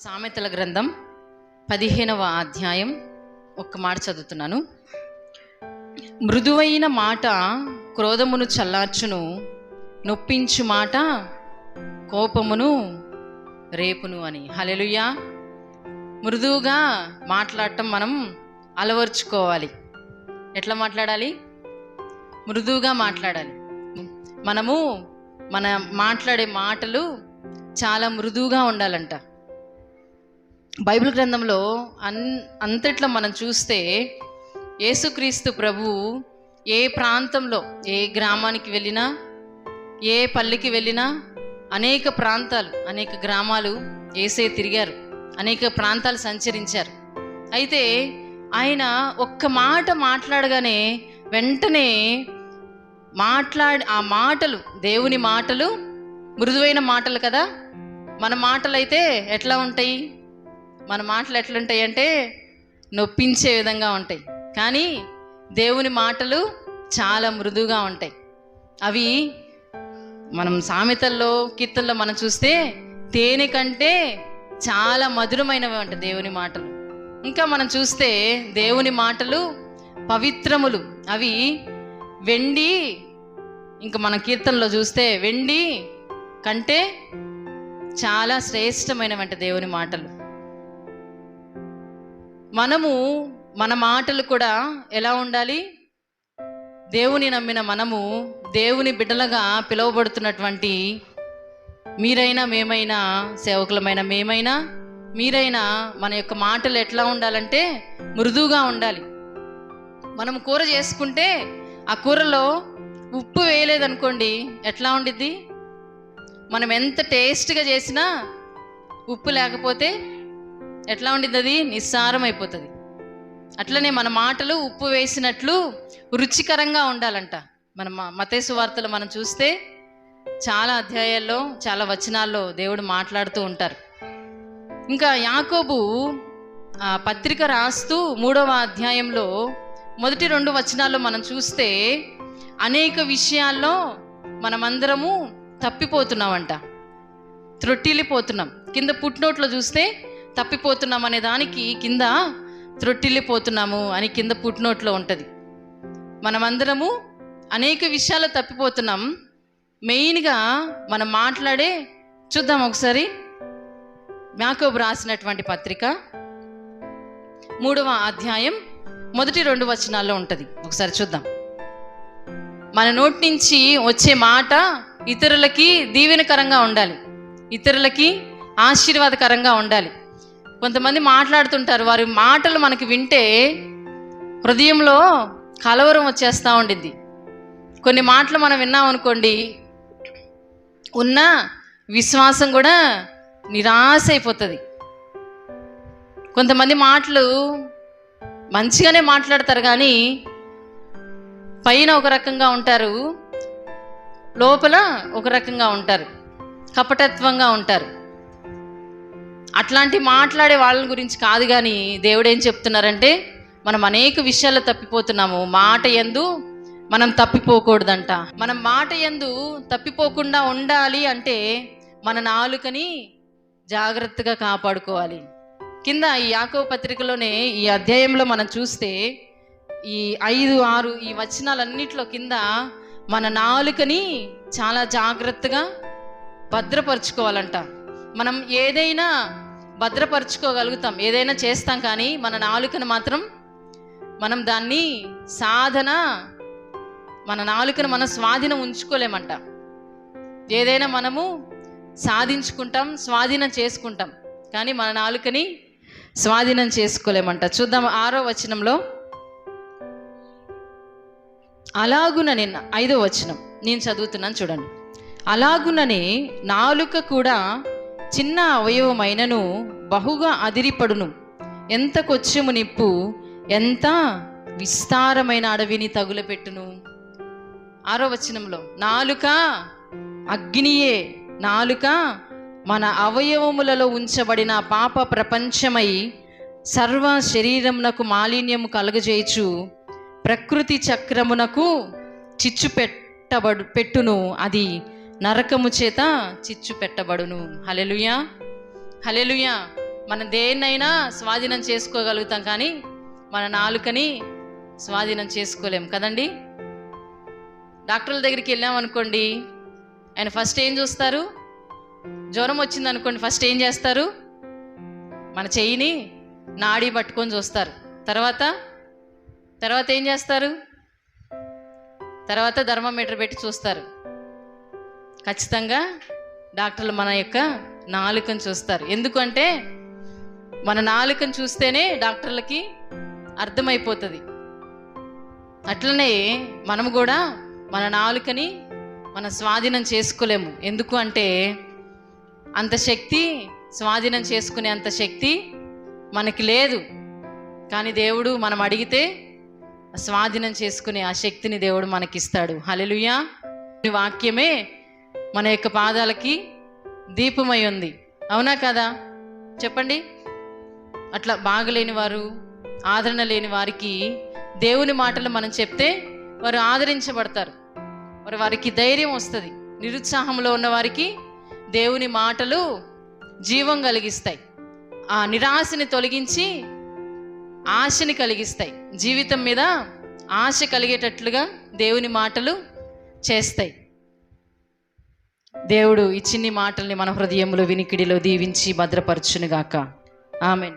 సామెతల గ్రంథం పదిహేనవ అధ్యాయం ఒక్క మాట చదువుతున్నాను. మృదువైన మాట క్రోధమును చల్లార్చును నొప్పించు మాట కోపమును రేపును అని. హలెలుయా మృదువుగా మాట్లాడటం మనం అలవర్చుకోవాలి. ఎట్లా మాట్లాడాలి? మృదువుగా మాట్లాడాలి. మనము మన మాట్లాడే మాటలు చాలా మృదువుగా ఉండాలంట. బైబిల్ గ్రంథంలో అన్ అంతట్లో మనం చూస్తే యేసుక్రీస్తు ప్రభు ఏ ప్రాంతంలో ఏ గ్రామానికి వెళ్ళినా ఏ పల్లెకి వెళ్ళినా అనేక ప్రాంతాలు అనేక గ్రామాలు ఏసే తిరిగారు. అనేక ప్రాంతాలు సంచరించారు. అయితే ఆయన ఒక్క మాట మాట్లాడగానే వెంటనే మాట్లాడి ఆ మాటలు దేవుని మాటలు మృదువైన మాటలు కదా? మన మాటలు అయితే ఎట్లా ఉంటాయి? మన మాటలు ఎట్లుంటాయి అంటే నొప్పించే విధంగా ఉంటాయి. కానీ దేవుని మాటలు చాలా మృదువుగా ఉంటాయి. అవి మనం సామెతల్లో కీర్తనలో మనం చూస్తే తేనె కంటే చాలా మధురమైనవి అంట దేవుని మాటలు. ఇంకా మనం చూస్తే దేవుని మాటలు పవిత్రములు. అవి వెండి ఇంకా మన కీర్తనలో చూస్తే వెండి కంటే చాలా శ్రేష్టమైనవంట దేవుని మాటలు. మనము మన మాటలు కూడా ఎలా ఉండాలి? దేవుని నమ్మిన మనము దేవుని బిడ్డలుగా పిలువబడుతున్నటువంటి మీరైనా మేమైనా సేవకులమైన మేమైనా మీరైనా మన యొక్క మాటలు ఎట్లా ఉండాలంటే మృదువుగా ఉండాలి. మనం కూర చేసుకుంటే ఆ కూరలో ఉప్పు వేయలేదనుకోండి ఎట్లా ఉండిద్ది? మనం ఎంత టేస్ట్గా చేసినా ఉప్పు లేకపోతే ఎట్లా ఉండిద్ది అది నిస్సారం అయిపోతుంది అట్లనే మన మాటలు ఉప్పు వేసినట్లు రుచికరంగా ఉండాలంట. మన మ- మతేసు వార్తలు మనం చూస్తే చాలా అధ్యాయాల్లో చాలా వచనాల్లో దేవుడు మాట్లాడుతూ ఉంటారు. ఇంకా యాకోబు పత్రిక రాస్తూ మూడవ అధ్యాయంలో మొదటి రెండు వచనాల్లో మనం చూస్తే అనేక విషయాల్లో మనమందరము తప్పిపోతున్నామంట. త్రొట్టిల్లిపోతున్నాం. కింద పుట్నోట్లో చూస్తే తప్పిపోతున్నాం అనే దానికి కింద త్రొట్టిల్లిపోతున్నాము అని కింద పుట్నోట్లో ఉంటుంది. మనమందరము అనేక విషయాలు తప్పిపోతున్నాం. మెయిన్గా మనం మాట్లాడే చూద్దాం ఒకసారి. మ్యాకోబ్ రాసినటువంటి పత్రిక మూడవ అధ్యాయం మొదటి రెండు వచనాల్లో ఉంటుంది. ఒకసారి చూద్దాం. మన నోటి నుంచి వచ్చే మాట ఇతరులకి దీవెనకరంగా ఉండాలి. ఇతరులకి ఆశీర్వాదకరంగా ఉండాలి. కొంతమంది మాట్లాడుతుంటారు వారి మాటలు మనకి వింటే హృదయంలో కలవరం వచ్చేస్తూ ఉండిద్ది. కొన్ని మాటలు మనం విన్నాం అనుకోండి ఉన్న విశ్వాసం కూడా నిరాశ అయిపోతుంది. కొంతమంది మాటలు మంచిగానే మాట్లాడతారు కానీ పైన ఒక రకంగా ఉంటారు లోపల ఒక రకంగా ఉంటారు కపటత్వంగా ఉంటారు. అట్లాంటి మాట్లాడే వాళ్ళ గురించి కాదు కానీ దేవుడు ఏం చెప్తున్నారంటే మనం అనేక విషయాల్లో తప్పిపోతున్నాము. మాట ఎందు మనం తప్పిపోకూడదంట. మనం మాట ఎందు తప్పిపోకుండా ఉండాలి అంటే మన నాలుకని జాగ్రత్తగా కాపాడుకోవాలి. కింద ఈ యాకో పత్రికలోనే ఈ అధ్యాయంలో మనం చూస్తే ఈ ఐదు ఆరు ఈ వచనాలన్నిట్లో కింద మన నాలుకని చాలా జాగ్రత్తగా భద్రపరచుకోవాలంట. మనం ఏదైనా భద్రపరచుకోగలుగుతాం ఏదైనా చేస్తాం కానీ మన నాలుకను మాత్రం మనం దాన్ని సాధన మన నాలుకను మనం స్వాధీనం ఉంచుకోలేమంట. ఏదైనా మనము సాధించుకుంటాం స్వాధీనం చేసుకుంటాం కానీ మన నాలుకని స్వాధీనం చేసుకోలేమంట. చూద్దాం ఆరో వచనంలో. అలాగున నిన్న ఐదో వచనం. నేను చదువుతున్నాను చూడండి. అలాగుననే నాలుక కూడా చిన్న అవయవమైనను బహుగా అదిరిపడును. ఎంత కొచ్చెము నిప్పు ఎంత విస్తారమైన అడవిని తగులపెట్టును. ఆరో వచనంలో నాలుక అగ్నియే నాలుక మన అవయవములలో ఉంచబడిన పాప ప్రపంచమై సర్వ శరీరమునకు మాలిన్యము కలుగజేయచు. ప్రకృతి చక్రమునకు చిచ్చు పెట్టబడు పెట్టును అది. నరకము చేత చిచ్చు పెట్టబడును. హలెలుయా హలెలుయా మనం దేన్నైనా స్వాధీనం చేసుకోగలుగుతాం కానీ మన నాలుకని స్వాధీనం చేసుకోలేం కదండి? డాక్టర్ల దగ్గరికి వెళ్ళాం అనుకోండి. ఆయన ఫస్ట్ ఏం చూస్తారు? జ్వరం వచ్చింది అనుకోండి ఫస్ట్ ఏం చేస్తారు? మన చెయ్యిని నాడి పట్టుకొని చూస్తారు. తర్వాత? తర్వాత ఏం చేస్తారు? తర్వాత ధర్మమీటర్ పెట్టి చూస్తారు. ఖచ్చితంగా డాక్టర్లు మన యొక్క నాలుకను చూస్తారు. ఎందుకంటే మన నాలుకను చూస్తేనే డాక్టర్లకి అర్థమైపోతుంది. అట్లనే మనం కూడా మన నాలుకని మన స్వాధీనం చేసుకోలేము. ఎందుకు అంటే అంత శక్తి స్వాధీనం చేసుకునే అంత శక్తి మనకి లేదు. కానీ దేవుడు మనం అడిగితే స్వాధీనం చేసుకునే ఆ శక్తిని దేవుడు మనకిస్తాడు. హలెలుయా వాక్యమే మన యొక్క పాదాలకి దీపమై ఉంది. అవునా కదా? చెప్పండి. అట్లా బాగలేని వారు ఆదరణ లేని వారికి దేవుని మాటలు మనం చెప్తే వారు ఆదరించబడతారు. మరి వారికి ధైర్యం వస్తుంది. నిరుత్సాహంలో ఉన్న వారికి దేవుని మాటలు జీవం కలిగిస్తాయి. ఆ నిరాశని తొలగించి ఆశని కలిగిస్తాయి. జీవితం మీద ఆశ కలిగేటట్లుగా దేవుని మాటలు చేస్తాయి. దేవుడు ఇచ్చిన మాటల్ని మన హృదయంలో వినికిడిలో దీవించి భద్రపరచునుగాక. ఆమెన్.